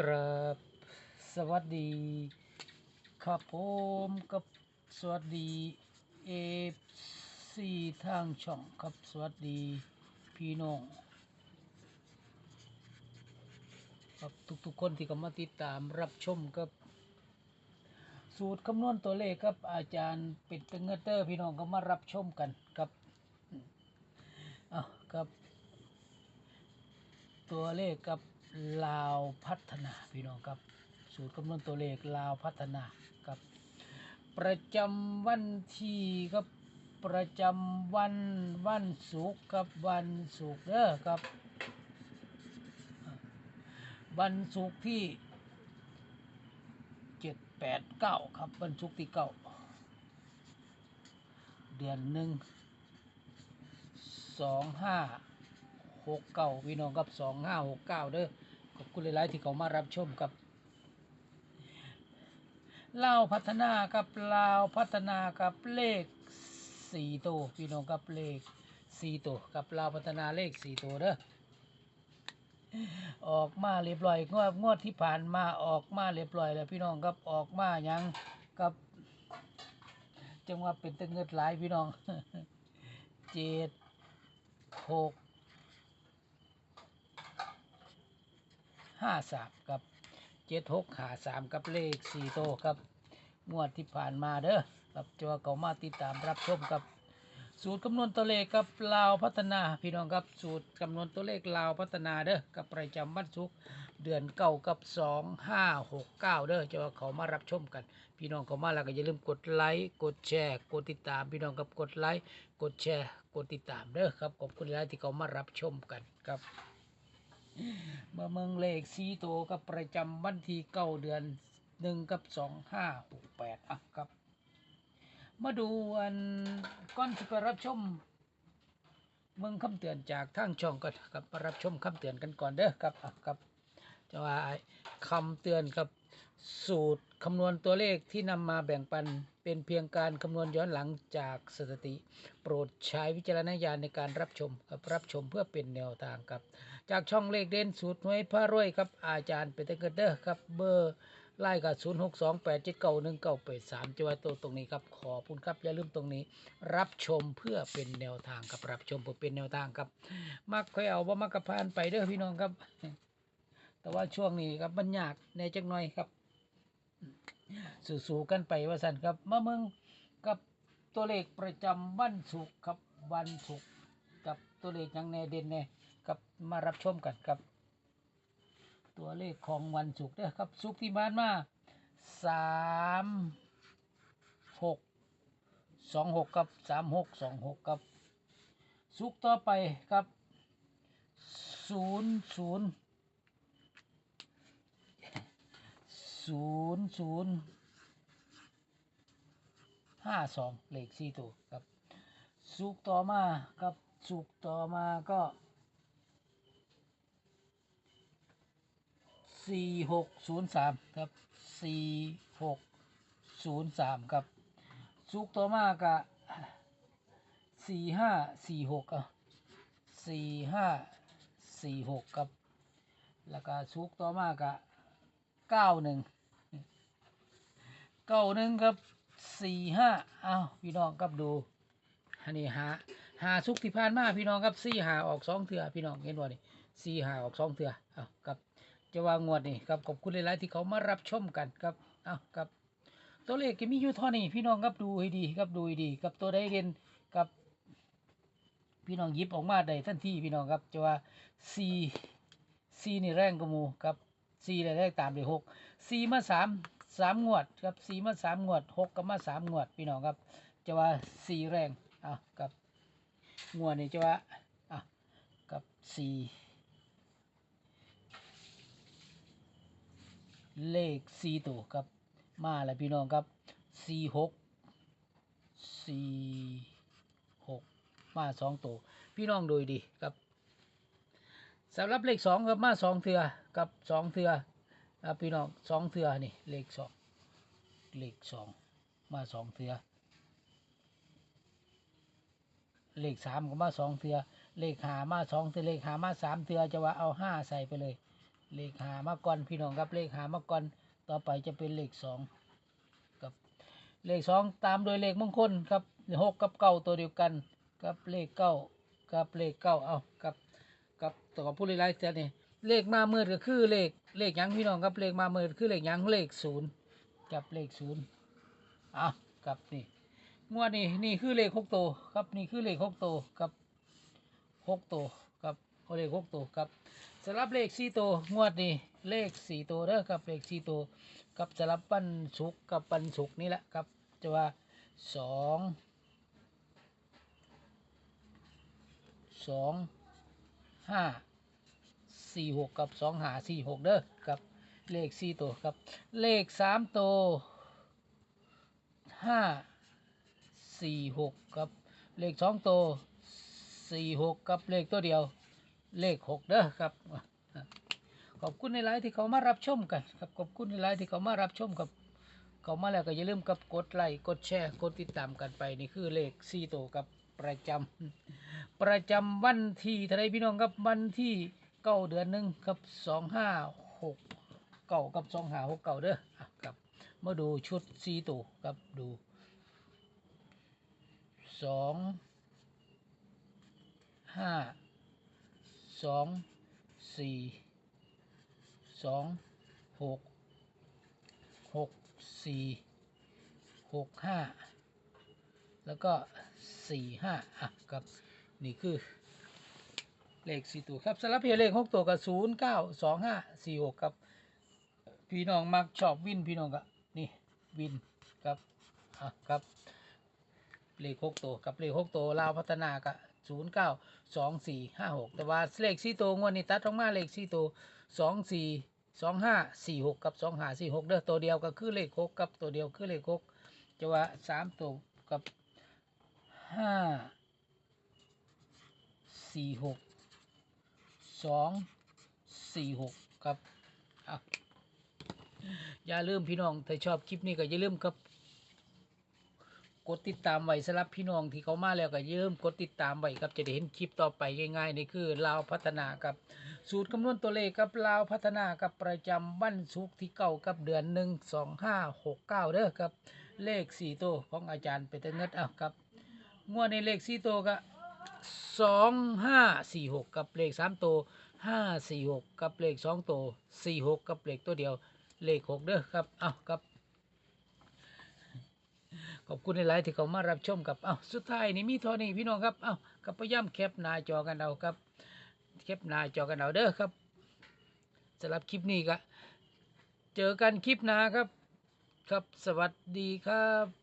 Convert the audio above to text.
กราบสวัสดีครับผมกับสวัสดีเอฟซีทางช่องครับสวัสดีพี่น้องครับทุกๆคนที่เข้ามาติดตามรับชมกับ สูตรคำนวณตัวเลขครับ อาจารย์เป็ดตึงเงเตอร์พี่น้องก็มารับชมกันครับอะครับ ตัวเลขกับ ลาวพัฒนาพี่น้องครับ สูตรคำนวณตัวเลขลาวพัฒนาครับ ประจำวันที่ครับประจำวันวันศุกร์ครับวันศุกร์เด้อครับ วันศุกร์ที่เจ็ดแปดเก้าครับวันศุกร์ที่เก้าเดือนหนึ่งสองห้าหกเก้าพี่น้องครับสองห้าหกเก้าเด้อ ขอบคุณหลาย ๆ ที่เขามารับชมครับเล่าพัฒนาครับลาวพัฒนาครับเลขสี่ตัวพี่น้องครับเลขสี่ตัวกับลาวพัฒนาเลขสี่ตัวเด้อออกมาเรียบร้อยงวดงวดที่ผ่านมาออกมาเรียบร้อยแล้วพี่น้องครับออกมายังกับจังหวะเป็นตะเงิดหลายพี่น้องเจ็ดหก ห้าสามกับเจ็ดหกหาสามกับเลขสี่โตครับงวดที่ผ่านมาเด้อครับจะว่าเขามาติดตามรับชมกับ สูตรคำนวณตัวเลขกับลาวพัฒนาพี่น้องครับสูตรคำนวณตัวเลขลาวพัฒนาเด้อกับประจำวันศุกร์เดือนเก้ากับสองห้าหกเก้าเด้อจะว่าเขามารับชมกัน พี่น้องเขามาแล้วก็อย่าลืมกดไลค์กดแชร์กดติดตาม พี่น้องครับกดไลค์กดแชร์กดติดตามเด้อครับขอบคุณหลายที่เขามารับชมกันครับ มื่อเมืองเลขสีโตกับประจำวันที่เก้าเดือนหนึ่งกับสองห้าหกแปดอะครับ มาดูอันก่อนที่ไปรับชมเมืองคำเตือนจากทางช่องก่อนครับรับชมคำเตือนกันก่อนเด้อครับอะครับจะว่าคำเตือนครับสูตรคำนวณตัวเลขที่นำมาแบ่งปันเป็นเพียงการคำนวณย้อนหลังจากสถิติ โปรดใช้วิจารณญาณในการรับชมครับรับชมเพื่อเป็นแนวทางครับ จากช่องเลขเด่นสูตรหวยพระรวยครับอาจารย์เป็นตะเกิดเด้อครับเบอร์ไล่กับศูนย์หกสองแปดเจ็ดเก้าหนึ่งเก้าแปดสามจะไว้ตัวตรงนี้ครับขอบคุณครับอย่าลืมตรงนี้ รับชมเพื่อเป็นแนวทางครับรับชมเพื่อเป็นแนวทางครับมักค่อยเอาว่ามักกระพานไปเด้อพี่น้องครับ แต่ว่าช่วงนี้ครับมันยากในจักหน่อยครับ สู่ๆกันไปว่าสันครับมาเมืองกับตัวเลขประจำวันศุกร์ครับวันศุกร์กับตัวเลขยังแน่เด่นแน่ มารับชมกันครับ ตัวเลขของวันศุกร์เด้อครับศุกร์ที่ผ่านมาสามหกสองหกครับสามหกสองหกครับศุกร์ต่อไปครับศูนย์ศูนย์ศูนย์ศูนย์ห้าสองเลขสี่ตัวครับศุกร์ต่อมาครับศุกร์ต่อมาก็ สี่หกศูนย์สามครับสี่หกศูนย์สามครับซุกตัวมากะสี่ห้าสี่หกอะสี่ห้าสี่หกครับ แล้วก็ซุกตัวมากกะเก้าหนึ่งเก้าหนึ่งครับสี่ห้าอ้าวพี่น้องครับดูอันนี้หาหาซุกที่ผ่านมาพี่น้องครับสี่หาออกสองเถื่อพี่น้องเห็นบ่นี่สี่หาออกสองเถื่ออ้าวครับ จะวางงวดนี่ครับขอบคุณหลายๆที่เขามารับชมกันครับเอาครับ ตัวเลขก็มีอยู่เท่านี้พี่น้องครับดูให้ดีครับดูให้ดีครับตัวได้เรียนกับ พี่น้องยิบออกมาได้ทันทีพี่น้องครับจะว่าซีซีนี่แรงกว่าหมูครับซีได้แรกตามด้วยหกซีมาสามสามงวดครับซีมาสามงวดหกก็มาสามงวดพี่น้องครับ จะว่าซีแรงอะกับงวดนี่จะว่าอะกับซี เลขสี่ตัวครับ มาแล้วพี่น้องครับสี่หกสี่หกมาสองตัว พี่น้องโดยดีครับสำหรับเลขสองครับมาสองเถือกับสองเถือครับพี่น้องสองเถือนี่เลขสองเลขสองมาสองเถือเลขสามก็มาสองเถือเลขหามาสองเถือเลขหามาสามเถือจะว่าเอาห้าใส่ไปเลย เลขหามาก่อนพี่น้องครับเลขหามาก่อนต่อไปจะเป็นเลขสองกับเลขสองตามโดยเลขมงคลครับหกกับเก้าตัวเดียวกันกับเลขเก้ากับเลขเก้าเอากับกับตัวกับผู้เลขไรเสียนี่เลขมาเมื่อก็คือเลขเลขยังพี่น้องครับเลขมาเมื่อคือเลขยังเลขศูนย์กับเลขศูนย์เอากับนี่งวดนี้นี่คือเลขหกตัวครับนี่คือเลขหกตัวกับหกตัวกับเลขหกตัวครับ สำหรับเลขสี่ตัวงวดนี้เลขสี่ตัวเด้อครับเลขสี่ตัวกับสำหรับปันสุกกับปันสุกนี่แหละครับจะว่าสองสองห้าสี่หกกับสองหาสี่หกเด้อครับเลขสี่ตัวครับ เลขสามตัวห้าสี่หกกับ เลขสองตัวสี่หกกับเลขตัวเดียว เลขหกเด้อครับขอบคุณในไลน์ที่เขามารับชมกันครับขอบคุณในไลน์ที่เขามารับชมกับ เขามาแล้วก็อย่าลืมกับกดไลค์กดแชร์กดติดตามกันไปนี่คือเลขสี่ตัวกับประจำประจำวันที่ท่าไรพี่น้องครับวันที่เก้าเดือนหนึ่งครับสองห้าหกเก้ากับสองห้าหกเก้าเด้อครับมาดูชุดสี่ตัวครับดูสองห้า สองสี่สองหกหกสี่หกห้าแล้วก็สี่ห้าอะครับนี่คือ เลขสี่ตัวครับสำหรับเพียงเลขหกตัวกับศูนย์เก้าสองห้าสี่หกครับ พี่น้องมักชอบวินพี่น้องก็นี่วินครับอะครับ เลขหกตัวกับเลขหกตัวลาวพัฒนากะศูนย์เก้าสองสี่ห้าหกแต่ว่าเลขสี่ตัวงวดนี้ตัดออกมาเลขสี่ตัวสองสี่สองห้าสี่หกกับสองห้าสี่หกเด้อตัวเดียวก็คือเลขหกกับตัวเดียวคือเลขหกจะว่าสามตัวกับห้าสี่หกสองสี่หกครับอะอย่าลืมพี่น้องถ้าชอบคลิปนี้ก็อย่าลืมครับ กดติดตามไว้สำหรับพี่น้องที่เขามาแล้วก็อย่าลืมกดติดตามไว้ครับจะได้เห็นคลิปต่อไปง่ายๆนี่คือลาวพัฒนากับสูตรคำนวณตัวเลขกับลาวพัฒนากับประจำวันศุกร์ที่เก้ากับเดือนหนึ่งสองห้าหกเก้าเด้อครับเลขสี่ตัวของอาจารย์เป็นเงินเอาครับงวดในเลขสี่ตัวก็สองห้าสี่หกกับเลขสามตัวห้าสี่หกกับเลขสองตัวสี่หกกับเลขตัวเดียวเลขหกเด้อครับเอาครับ อบคุณในหลายที่เขามารับชมกับเอ้าสุดท้ายนี่มีเท่านี้พี่น้องครับเอ้ากับพยายามแคปหน้าจอกันเอาครับแคปหน้าจอกันเอาเด้อครับสำหรับคลิปนี้ก็เจอกันคลิปหน้าครับ ครับสวัสดีครับ